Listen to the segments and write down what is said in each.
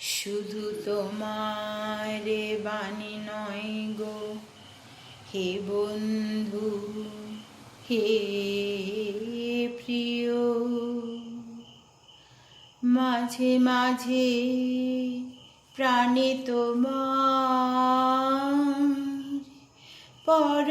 শুধু তোমার বাণী নয় গো। হে বন্ধু হে প্রিয় মাঝে মাঝে প্রাণে তোমার পর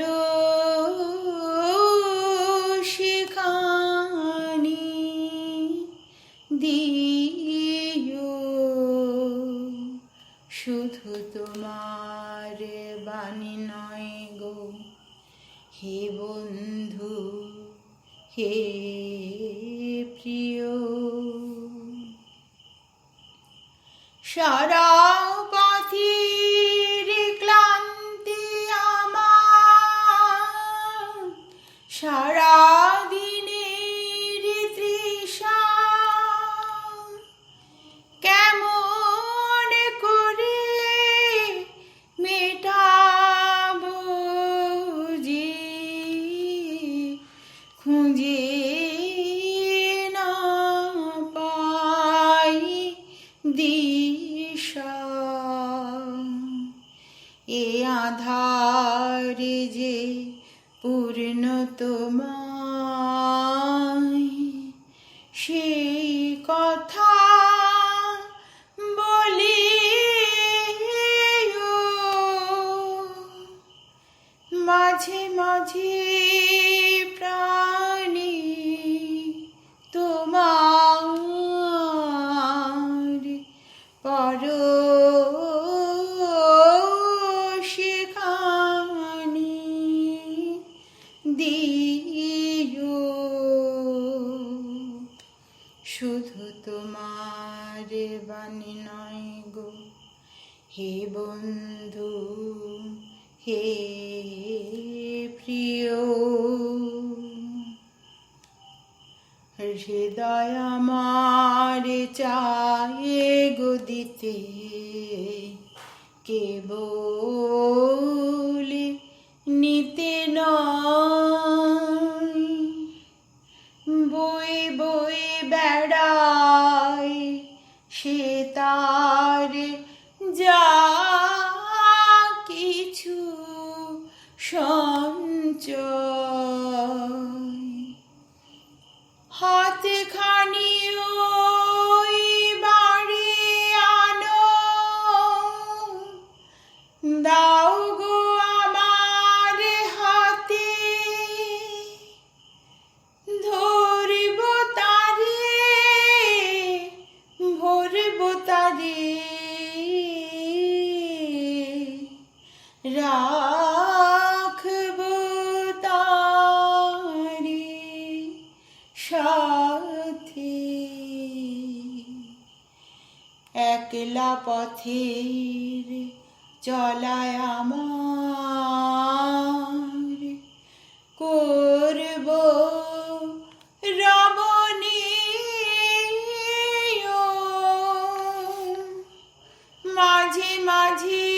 শুধু তোমার বাণী নয় গো। হে বন্ধু হে প্রিয়। সারা আধারে যে পূর্ণ তোমায় সেই কথা বলি মাঝে মাঝে দিও। শুধু তোমার বাণী নয় গো, হে বন্ধু, হে প্রিয়। হৃদয় আমার চায়ে গো দিতে, কেবল নিতে নয়। সাথে একলা পথের চলায় আমার। করব রমণী মাঝে মাঝে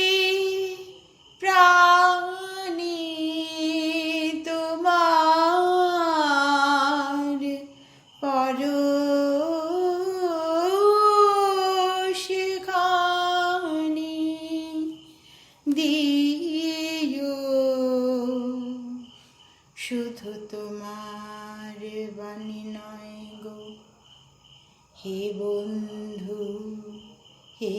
শুধু তোমার বাণী নয় গো। হে বন্ধু হে